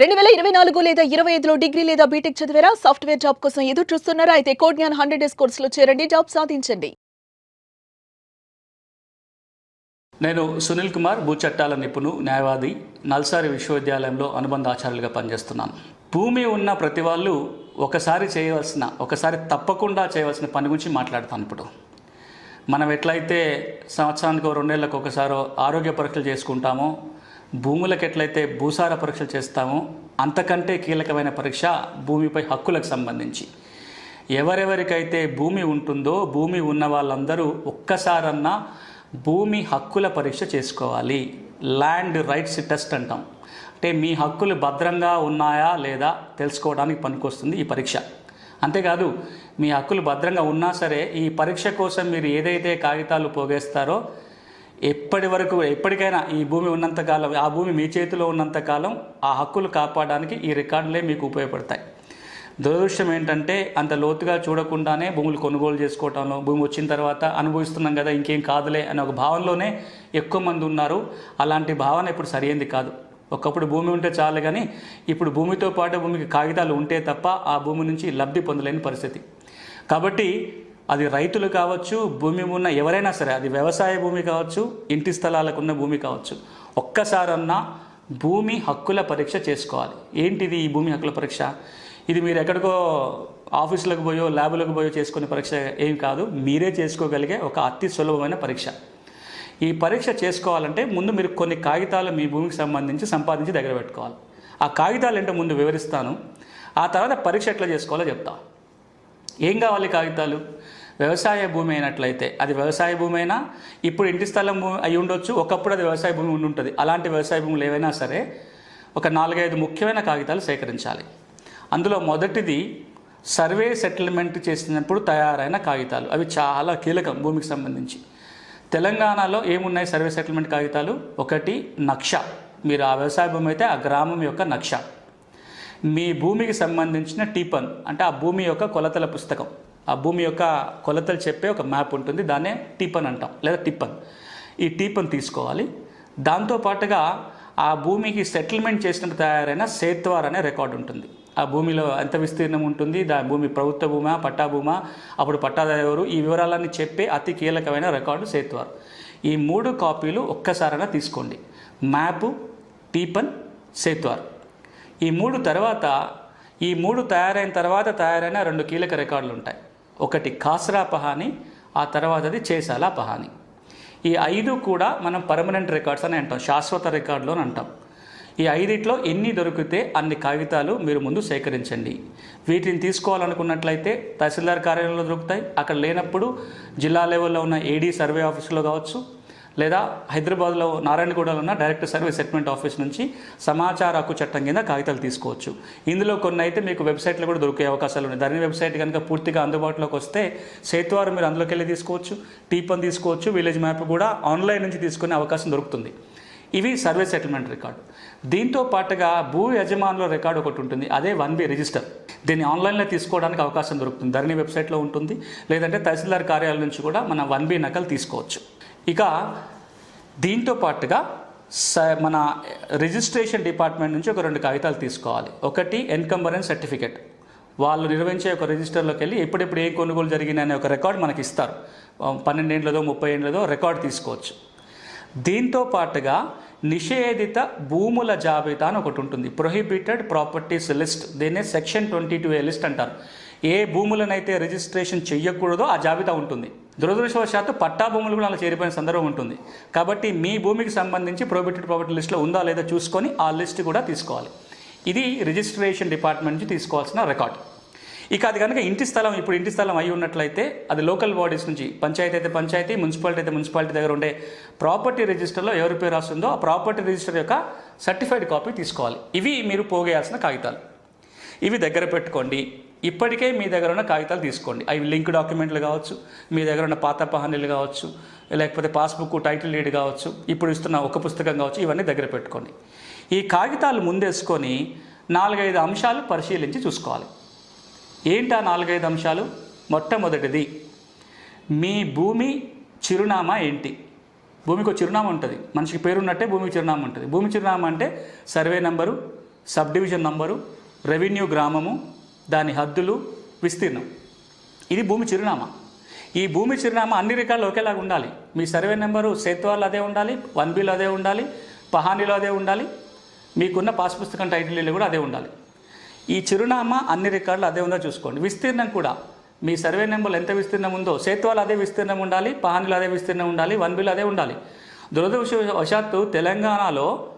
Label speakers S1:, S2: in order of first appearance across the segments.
S1: రెండు వేల ఇరవై నాలుగు లేదా ఇరవై ఐదులో డిగ్రీ లేదా బీటెక్ చదివారా? సాఫ్ట్వేర్ జాబ్ కోసం ఎదురు చూస్తున్నారా? అయితే కోడ్ జ్ఞాన్ హండ్రెడ్ డేస్ కోర్సులో చేరండి. జాబ్ సాధించండి.
S2: నేను సునీల్ కుమార్ భూచట్టాల నిపుణు న్యాయవాది నల్సారి విశ్వవిద్యాలయంలో అనుబంధ ఆచార్యులుగా పనిచేస్తున్నాను. భూమి ఉన్న ప్రతి వాళ్ళు ఒకసారి చేయవలసిన ఒకసారి తప్పకుండా చేయవలసిన పని గురించి మాట్లాడతాను ఇప్పుడు. మనం ఎట్లయితే సంవత్సరానికి రెండేళ్ళకు ఒకసారో ఆరోగ్య పరీక్షలు చేసుకుంటామో భూములకు ఎట్లయితే భూసార పరీక్షలు చేస్తామో అంతకంటే కీలకమైన పరీక్ష భూమిపై హక్కులకు సంబంధించి. ఎవరెవరికైతే భూమి ఉంటుందో భూమి ఉన్న వాళ్ళందరూ ఒక్కసారన్నా భూమి హక్కుల పరీక్ష చేసుకోవాలి. ల్యాండ్ రైట్స్ టెస్ట్ అంటాం. అంటే మీ హక్కులు భద్రంగా ఉన్నాయా లేదా తెలుసుకోవడానికి పనికొస్తుంది ఈ పరీక్ష. అంతేకాదు మీ హక్కులు భద్రంగా ఉన్నా సరే ఈ పరీక్ష కోసం మీరు ఏదైతే కాగితాలు పోగేస్తారో ఎప్పటి వరకు ఎప్పటికైనా ఈ భూమి ఉన్నంతకాలం ఆ భూమి మీ చేతిలో ఉన్నంతకాలం ఆ హక్కులు కాపాడడానికి ఈ రికార్డులే మీకు ఉపయోగపడతాయి. దురదృష్టం ఏంటంటే అంత లోతుగా చూడకుండానే భూములు కొనుగోలు చేసుకోవటంలో భూమి వచ్చిన తర్వాత అనుభవిస్తున్నాం కదా ఇంకేం కాదులే అనే ఒక భావనలోనే ఎక్కువ మంది ఉన్నారు. అలాంటి భావన ఇప్పుడు సరైంది కాదు. ఒకప్పుడు భూమి ఉంటే చాలు కానీ ఇప్పుడు భూమితో పాటు భూమికి కాగితాలు ఉంటే తప్ప ఆ భూమి నుంచి లబ్ధి పొందలేని పరిస్థితి. కాబట్టి అది రైతులు కావచ్చు భూమి ఉన్న ఎవరైనా సరే అది వ్యవసాయ భూమి కావచ్చు ఇంటి స్థలాలకు ఉన్న భూమి కావచ్చు ఒక్కసారన్నా భూమి హక్కుల పరీక్ష చేసుకోవాలి. ఏంటిది ఈ భూమి హక్కుల పరీక్ష? ఇది మీరు ఎక్కడికో ఆఫీసులకు పోయో ల్యాబులకు పోయో చేసుకునే పరీక్ష ఏం కాదు మీరే చేసుకోగలిగే ఒక అతి సులభమైన పరీక్ష. ఈ పరీక్ష చేసుకోవాలంటే ముందు మీరు కొన్ని కాగితాలు మీ భూమికి సంబంధించి సంపాదించి దగ్గర పెట్టుకోవాలి. ఆ కాగితాలు ఏంటో ముందు వివరిస్తాను. ఆ తర్వాత పరీక్ష ఎట్లా చేసుకోవాలో చెప్తా. ఏం కావాలి కాగితాలు? వ్యవసాయ భూమి అయినట్లయితే అది వ్యవసాయ భూమి అయినా ఇప్పుడు ఇంటి స్థలం భూమి అయి ఉండొచ్చు ఒకప్పుడు అది వ్యవసాయ భూమి ఉండి ఉంటుంది. అలాంటి వ్యవసాయ భూములు ఏవైనా సరే ఒక నాలుగైదు ముఖ్యమైన కాగితాలు సేకరించాలి. అందులో మొదటిది సర్వే సెటిల్మెంట్ చేసినప్పుడు తయారైన కాగితాలు. అవి చాలా కీలకం భూమికి సంబంధించి. తెలంగాణలో ఏమున్నాయి సర్వే సెటిల్మెంట్ కాగితాలు? ఒకటి నక్ష. మీరు ఆ వ్యవసాయ భూమి అయితే ఆ గ్రామం యొక్క నక్ష. మీ భూమికి సంబంధించిన టీపన్ అంటే ఆ భూమి యొక్క కొలతల పుస్తకం. ఆ భూమి యొక్క కొలతలు చెప్పే ఒక మ్యాప్ ఉంటుంది. దాన్నే టీపన్ అంటాం లేదా టిప్పన్. ఈ టీపన్ తీసుకోవాలి. దాంతోపాటుగా ఆ భూమికి సెటిల్మెంట్ చేసినట్టు తయారైన సేత్వార్ అనే రికార్డు ఉంటుంది. ఆ భూమిలో ఎంత విస్తీర్ణం ఉంటుంది? దా భూమి ప్రభుత్వ భూమా పట్టా భూమా? అప్పుడు పట్టాదారు ఎవరు? ఈ వివరాలన్నీ చెప్పే అతి కీలకమైన రికార్డు సేత్వార్. ఈ మూడు కాపీలు ఒక్కసారైనా తీసుకోండి. మ్యాపు టీపన్ సేత్వార్. ఈ మూడు తర్వాత ఈ మూడు తయారైన తర్వాత తయారైన రెండు కీలక రికార్డులు ఉంటాయి. ఒకటి కాసరా పహాని ఆ తర్వాతది చేసాల పహాని. ఈ ఐదు కూడా మనం పర్మనెంట్ రికార్డ్స్ అని అంటాం శాశ్వత రికార్డులు అని అంటాం. ఈ ఐదిట్లో ఎన్ని దొరికితే అన్ని కాగితాలు మీరు ముందు సేకరించండి. వీటిని తీసుకోవాలనుకున్నట్లయితే తహసీల్దార్ కార్యాలయంలో దొరుకుతాయి. అక్కడ లేనప్పుడు జిల్లా లెవెల్లో ఉన్న ఏడీ సర్వే ఆఫీసులో కావచ్చు లేదా హైదరాబాద్లో నారాయణగూడలో ఉన్న డైరెక్ట్ సర్వీస్ సెటిల్మెంట్ ఆఫీస్ నుంచి సమాచార హక్కు చట్టం కింద కాగితాలు తీసుకోవచ్చు. ఇందులో కొన్ని అయితే మీకు వెబ్సైట్లో కూడా దొరికే అవకాశాలు ఉన్నాయి. ధరణి వెబ్సైట్ కనుక పూర్తిగా అందుబాటులోకి వస్తే సేతువారు మీరు అందులోకి వెళ్ళి తీసుకోవచ్చు టీపన్ తీసుకోవచ్చు విలేజ్ మ్యాప్ కూడా ఆన్లైన్ నుంచి తీసుకునే అవకాశం దొరుకుతుంది. ఇవి సర్వే సెటిల్మెంట్ రికార్డు. దీంతో పాటుగా భూ యజమానుల రికార్డు ఒకటి ఉంటుంది. అదే వన్ బి రిజిస్టర్. దీన్ని ఆన్లైన్లో తీసుకోవడానికి అవకాశం దొరుకుతుంది. ధరణి వెబ్సైట్లో ఉంటుంది. లేదంటే తహసీల్దార్ కార్యాలయం నుంచి కూడా మన వన్ బి నకలు తీసుకోవచ్చు. ఇక దీంతో పాటుగా స మన రిజిస్ట్రేషన్ డిపార్ట్మెంట్ నుంచి ఒక రెండు కాగితాలు తీసుకోవాలి. ఒకటి ఎన్కంబరెన్స్ సర్టిఫికెట్. వాళ్ళు నిర్వహించే ఒక రిజిస్టర్లోకి వెళ్ళి ఎప్పుడెప్పుడు ఏ కొనుగోలు జరిగింది అనే ఒక రికార్డ్ మనకి ఇస్తారు పన్నెండేండ్లదో ముప్పై ఏండ్లదో రికార్డ్ తీసుకోవచ్చు. దీంతో పాటుగా నిషేధిత భూముల జాబితా అని ఒకటి ఉంటుంది. Prohibited properties list. దీన్నే section twenty two A list అంటారు. ఏ భూములనైతే రిజిస్ట్రేషన్ చెయ్యకూడదో ఆ జాబితా ఉంటుంది. దురదృష్టవశాత్తు పట్టా భూములు కూడా అలా చేరిపోయిన సందర్భం ఉంటుంది. కాబట్టి మీ భూమికి సంబంధించి ప్రోబిటెడ్ ప్రాపర్టీ లిస్ట్లో ఉందా లేదా చూసుకొని ఆ లిస్ట్ కూడా తీసుకోవాలి. ఇది రిజిస్ట్రేషన్ డిపార్ట్మెంట్ నుంచి తీసుకోవాల్సిన రికార్డ్ ఇక అది కనుక ఇంటి స్థలం ఇప్పుడు ఇంటి స్థలం అయి ఉన్నట్లయితే అది లోకల్ బాడీస్ నుంచి పంచాయతీ అయితే పంచాయతీ మున్సిపాలిటీ అయితే మున్సిపాలిటీ దగ్గర ఉండే ప్రాపర్టీ రిజిస్టర్లో ఎవరి పేరు రాస్తుందో ఆ ప్రాపర్టీ రిజిస్టర్ యొక్క సర్టిఫైడ్ కాపీ తీసుకోవాలి. ఇవి మీరు పోగేయాల్సిన కాగితాలు. ఇవి దగ్గర పెట్టుకోండి. ఇప్పటికే మీ దగ్గర ఉన్న కాగితాలు తీసుకోండి. అవి లింక్ డాక్యుమెంట్లు కావచ్చు మీ దగ్గర ఉన్న పాత పహానీలు కావచ్చు లేకపోతే పాస్బుక్ టైటిల్ లీడ్ కావచ్చు ఇప్పుడు ఇస్తున్న ఒక పుస్తకం కావచ్చు ఇవన్నీ దగ్గర పెట్టుకోండి. ఈ కాగితాలు ముందేసుకొని నాలుగైదు అంశాలు పరిశీలించి చూసుకోవాలి. ఏంటి ఆ నాలుగైదు అంశాలు? మొట్టమొదటిది మీ భూమి చిరునామా ఏంటి? భూమికి ఒక చిరునామా ఉంటుంది. మనిషికి పేరున్నట్టే భూమికి చిరునామా ఉంటుంది. భూమి చిరునామా అంటే survey number subdivision number revenue గ్రామము దాని హద్దులు విస్తీర్ణం. ఇది భూమి చిరునామా. ఈ భూమి చిరునామా అన్ని రికార్డులు ఒకేలాగా ఉండాలి. మీ సర్వే నెంబరు సేత్వాల్లో అదే ఉండాలి వన్ బిలో అదే ఉండాలి పహానీలో అదే ఉండాలి మీకున్న పాస్ పుస్తకం టైటిల్ కూడా అదే ఉండాలి. ఈ చిరునామా అన్ని రికార్డులు అదే ఉందో చూసుకోండి. విస్తీర్ణం కూడా. మీ సర్వే నెంబర్లో ఎంత విస్తీర్ణం ఉందో సేత్వాలు అదే విస్తీర్ణం ఉండాలి పహానీలో అదే విస్తీర్ణం ఉండాలి వన్ బిలో అదే ఉండాలి. దురదృష్టవశాత్తు తెలంగాణలో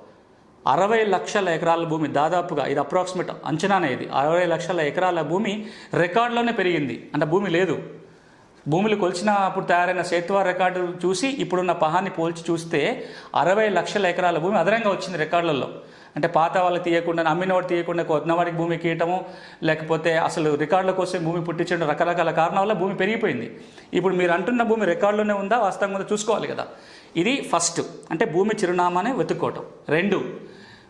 S2: అరవై లక్షల ఎకరాల భూమి దాదాపుగా ఇది అప్రాక్సిమేట్ అంచనానే ఇది. అరవై లక్షల ఎకరాల భూమి రికార్డులోనే పెరిగింది. అంటే భూమి లేదు. భూములు కొలిచినప్పుడు తయారైన సేత్వా రికార్డు చూసి ఇప్పుడున్న పహాన్ని పోల్చి చూస్తే అరవై లక్షల ఎకరాల భూమి అదనంగా వచ్చింది రికార్డులలో. అంటే పాత వాళ్ళు తీయకుండా అమ్మినవాడు తీయకుండా కొత్తవాడికి భూమి కీయటము లేకపోతే అసలు రికార్డుల కోసం భూమి పుట్టించడం రకరకాల కారణాల వల్ల భూమి పెరిగిపోయింది. ఇప్పుడు మీరు అంటున్న భూమి రికార్డులోనే ఉందా? వాస్తవంగా చూసుకోవాలి కదా. ఇది ఫస్ట్ అంటే భూమి చిరునామానే వెతుక్కోవటం. రెండు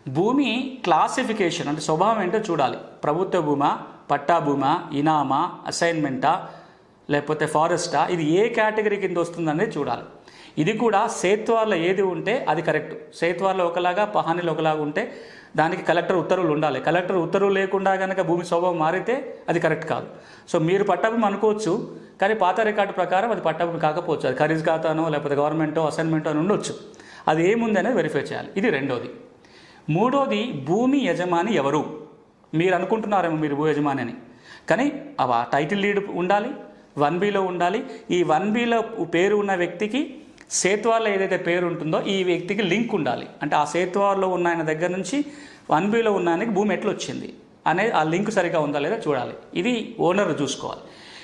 S2: భూమి క్లాసిఫికేషన్ అంటే స్వభావం ఏంటో చూడాలి. ప్రభుత్వ భూమా పట్టా భూమా ఇనామా అసైన్మెంటా లేకపోతే ఫారెస్టా ఇది ఏ కేటగిరీ కింద వస్తుందనేది చూడాలి. ఇది కూడా సేత్వార్లో ఏది ఉంటే అది కరెక్ట్. సేత్వార్లో ఒకలాగా పహానీలు ఒకలాగా ఉంటే దానికి కలెక్టర్ ఉత్తర్వులు ఉండాలి. కలెక్టర్ ఉత్తర్వులు లేకుండా కనుక భూమి స్వభావం మారితే అది కరెక్ట్ కాదు. సో మీరు పట్టభూమి అనుకోవచ్చు కానీ పాత రికార్డు ప్రకారం అది పట్టభూమి కాకపోవచ్చు. అది ఖరీజ్ ఖాతానో లేకపోతే గవర్నమెంటో అసైన్మెంటో అని ఉండొచ్చు. అది ఏముంది అనేది వెరిఫై చేయాలి. ఇది రెండోది. మూడోది భూమి యజమాని ఎవరు? మీరు అనుకుంటున్నారేమో మీరు భూ యజమాని అని. కానీ ఆ టైటిల్ లీడ్ ఉండాలి వన్ బీలో ఉండాలి. ఈ వన్ బీలో పేరు ఉన్న వ్యక్తికి సేత్వాల్లో ఏదైతే పేరు ఉంటుందో ఈ వ్యక్తికి లింక్ ఉండాలి. అంటే ఆ సేత్వాల్లో ఉన్న ఆయన దగ్గర నుంచి వన్ బిలో ఉన్న ఆయనకి భూమి ఎట్లా వచ్చింది అనేది ఆ లింక్ సరిగా ఉందా లేదా చూడాలి. ఇది ఓనర్ చూసుకోవాలి.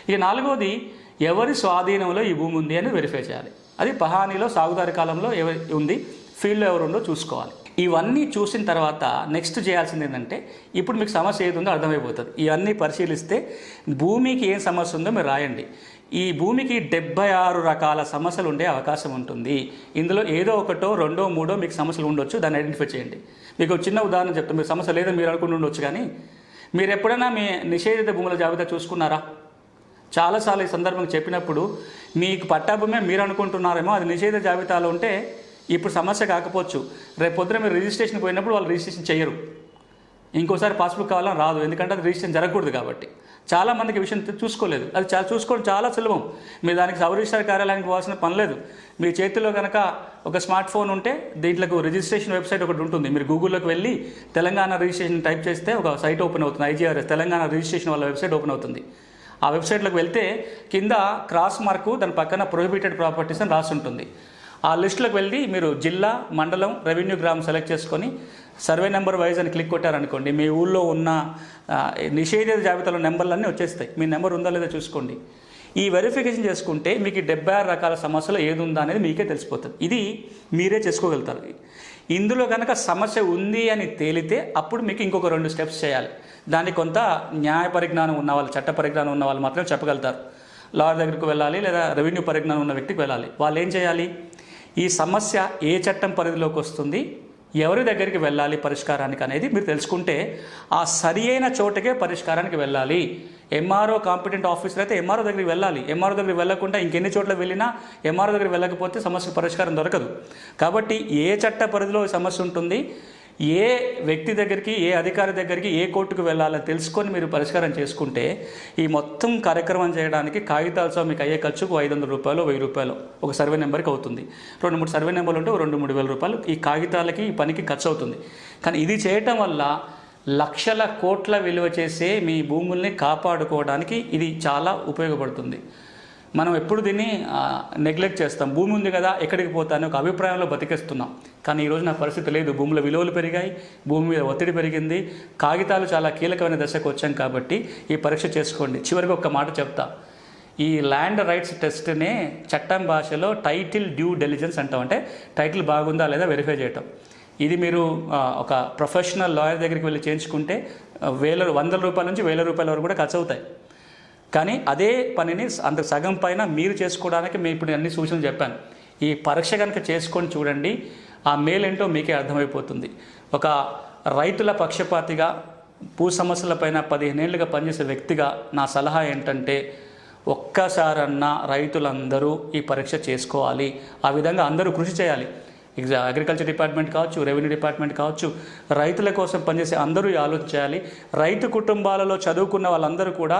S2: ఇక నాలుగోది ఎవరి స్వాధీనంలో ఈ భూమి ఉంది అని వెరిఫై చేయాలి. అది పహానీలో సాగుదారి కాలంలో ఎవరి ఉంది. ఫీల్డ్లో ఎవరు ఉందో చూసుకోవాలి. ఇవన్నీ చూసిన తర్వాత నెక్స్ట్ చేయాల్సింది ఏంటంటే ఇప్పుడు మీకు సమస్య ఏది ఉందో అర్థమైపోతుంది. ఇవన్నీ పరిశీలిస్తే భూమికి ఏం సమస్య ఉందో మీరు రాయండి. ఈ భూమికి డెబ్బై ఆరు రకాల సమస్యలు ఉండే అవకాశం ఉంటుంది. ఇందులో ఏదో ఒకటో రెండో మూడో మీకు సమస్యలు ఉండొచ్చు. దాన్ని ఐడెంటిఫై చేయండి. మీకు చిన్న ఉదాహరణ చెప్తాను మీరు సమస్య లేదని మీరు అనుకుంటూ ఉండొచ్చు కానీ మీరు ఎప్పుడైనా మీ నిషేధిత భూముల జాబితా చూసుకున్నారా? చాలాసార్లు ఈ సందర్భంగా చెప్పినప్పుడు మీకు పట్టాభూమే మీరు అనుకుంటున్నారేమో అది నిషేధ జాబితాలో ఉంటే ఇప్పుడు సమస్య కాకపోవచ్చు. రేపు పొద్దున మీరు రిజిస్ట్రేషన్ పోయినప్పుడు వాళ్ళు రిజిస్ట్రేషన్ చేయరు. ఇంకోసారి పాస్బుక్ కావాలని రాదు. ఎందుకంటే అది రిజిస్ట్రేషన్ జరగకూడదు కాబట్టి. చాలా మందికి విషయం చూసుకోలేదు. అది చాలా చూసుకోవడం చాలా సులభం. మీరు దానికి సబ్ కార్యాలయానికి పోవాల్సిన పని లేదు. మీ చేతిలో కనుక ఒక స్మార్ట్ ఫోన్ ఉంటే దీంట్లో రిజిస్ట్రేషన్ వెబ్సైట్ ఒకటి ఉంటుంది. మీరు గూగుల్లోకి వెళ్ళి తెలంగాణ రిజిస్ట్రేషన్ టైప్ చేస్తే ఒక సైట్ ఓపెన్ అవుతుంది. ఐజీఆర్ఎస్ తెలంగాణ రిజిస్ట్రేషన్ వాళ్ళ వెబ్సైట్ ఓపెన్ అవుతుంది. ఆ వెబ్సైట్లోకి వెళ్తే కింద క్రాస్ మార్కు దాని పక్కన ప్రొహిబిటెడ్ ప్రాపర్టీస్ అని రాసి ఉంటుంది. ఆ లిస్టులోకి వెళ్ళి మీరు జిల్లా మండలం రెవెన్యూ గ్రామం సెలెక్ట్ చేసుకొని సర్వే నెంబర్ వైజ్ అని క్లిక్ కొట్టారనుకోండి మీ ఊళ్ళో ఉన్న నిషేధిత జాబితాలో నెంబర్లన్నీ వచ్చేస్తాయి. మీ నెంబర్ ఉందా లేదా చూసుకోండి. ఈ వెరిఫికేషన్ చేసుకుంటే మీకు డెబ్బై ఆరు రకాల సమస్యలు ఏది ఉందా అనేది మీకే తెలిసిపోతుంది. ఇది మీరే చేసుకోగలుగుతారు. ఇందులో కనుక సమస్య ఉంది అని తేలితే అప్పుడు మీకు ఇంకొక రెండు స్టెప్స్ చేయాలి. దానికి కొంత న్యాయ పరిజ్ఞానం ఉన్న వాళ్ళు చట్ట పరిజ్ఞానం ఉన్న వాళ్ళు మాత్రం చెప్పగలుగుతారు. లాయర్ దగ్గరికి వెళ్ళాలి లేదా రెవెన్యూ పరిజ్ఞానం ఉన్న వ్యక్తికి వెళ్ళాలి. వాళ్ళు ఏం చేయాలి? ఈ సమస్య ఏ చట్టం పరిధిలోకి వస్తుంది ఎవరి దగ్గరికి వెళ్ళాలి పరిష్కారానికి అనేది మీరు తెలుసుకుంటే ఆ సరి అయిన చోటకే పరిష్కారానికి వెళ్ళాలి. ఎంఆర్ఓ కాంపిటెంట్ ఆఫీసర్ అయితే ఎంఆర్ఓ దగ్గరికి వెళ్ళాలి. ఎంఆర్ఓ దగ్గరికి వెళ్ళకుండా ఇంకెన్ని చోట్ల వెళ్ళినా ఎంఆర్ఓ దగ్గరికి వెళ్ళకపోతే సమస్య పరిష్కారం దొరకదు. కాబట్టి ఏ చట్ట పరిధిలో సమస్య ఉంటుంది ఏ వ్యక్తి దగ్గరికి ఏ అధికారి దగ్గరికి ఏ కోర్టుకు వెళ్ళాలని తెలుసుకొని మీరు పరిష్కారం చేసుకుంటే ఈ మొత్తం కార్యక్రమం చేయడానికి కాగితాలతో మీకు అయ్యే ఖర్చుకు ఐదు వందల రూపాయలు వెయ్యి రూపాయలు ఒక సర్వే నెంబర్కి అవుతుంది. రెండు మూడు సర్వే నెంబర్లు ఉంటే రెండు మూడు వేల రూపాయలు ఈ కాగితాలకి ఈ పనికి ఖర్చు అవుతుంది. కానీ ఇది చేయటం వల్ల లక్షల కోట్ల విలువ చేసే మీ భూముల్ని కాపాడుకోవడానికి ఇది చాలా ఉపయోగపడుతుంది. మనం ఎప్పుడు దీన్ని నెగ్లెక్ట్ చేస్తాం. భూమి ఉంది కదా ఎక్కడికి పోతాను ఒక అభిప్రాయంలో బతికేస్తున్నాం. కానీ ఈరోజు నా పరిస్థితి లేదు. భూముల విలువలు పెరిగాయి భూమి మీద ఒత్తిడి పెరిగింది. కాగితాలు చాలా కీలకమైన దశకు వచ్చాం కాబట్టి ఈ పరీక్ష చేసుకోండి. చివరికి ఒక మాట చెప్తా. ఈ ల్యాండ్ రైట్స్ టెస్ట్నే చట్టం భాషలో టైటిల్ డ్యూ డెలిజెన్స్ అంటాం. అంటే టైటిల్ బాగుందా లేదా వెరిఫై చేయటం. ఇది మీరు ఒక ప్రొఫెషనల్ లాయర్ దగ్గరికి వెళ్ళి చేయించుకుంటే వేల వందల రూపాయల నుంచి వేల రూపాయల వరకు కూడా ఖర్చు అవుతాయి కానీ అదే పనిని అంత సగం పైన మీరు చేసుకోవడానికి మేము ఇప్పుడు అన్ని సూచనలు చెప్పాను. ఈ పరీక్ష కనుక చేసుకొని చూడండి ఆ మేలేంటో మీకే అర్థమైపోతుంది. ఒక రైతుల పక్షపాతిగా భూ సమస్యలపైన పదిహేనేళ్ళుగా పనిచేసే వ్యక్తిగా నా సలహా ఏంటంటే ఒక్కసారన్నా రైతులందరూ ఈ పరీక్ష చేసుకోవాలి. ఆ విధంగా అందరూ కృషి చేయాలి. అగ్రికల్చర్ డిపార్ట్మెంట్ కావచ్చు రెవెన్యూ డిపార్ట్మెంట్ కావచ్చు రైతుల కోసం పనిచేసే అందరూ ఈ రైతు కుటుంబాలలో చదువుకున్న వాళ్ళందరూ కూడా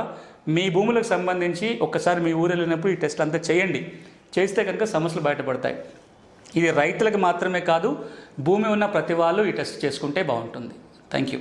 S2: మీ భూములకు సంబంధించి ఒక్కసారి మీ ఊరు వెళ్ళినప్పుడు ఈ టెస్ట్ అంతా చేయండి. చేస్తే కనుక సమస్యలు బయటపడతాయి. ఇది రైతులకు మాత్రమే కాదు భూమి ఉన్న ప్రతి వాళ్ళు ఈ టెస్ట్ చేసుకుంటే బాగుంటుంది. Thank you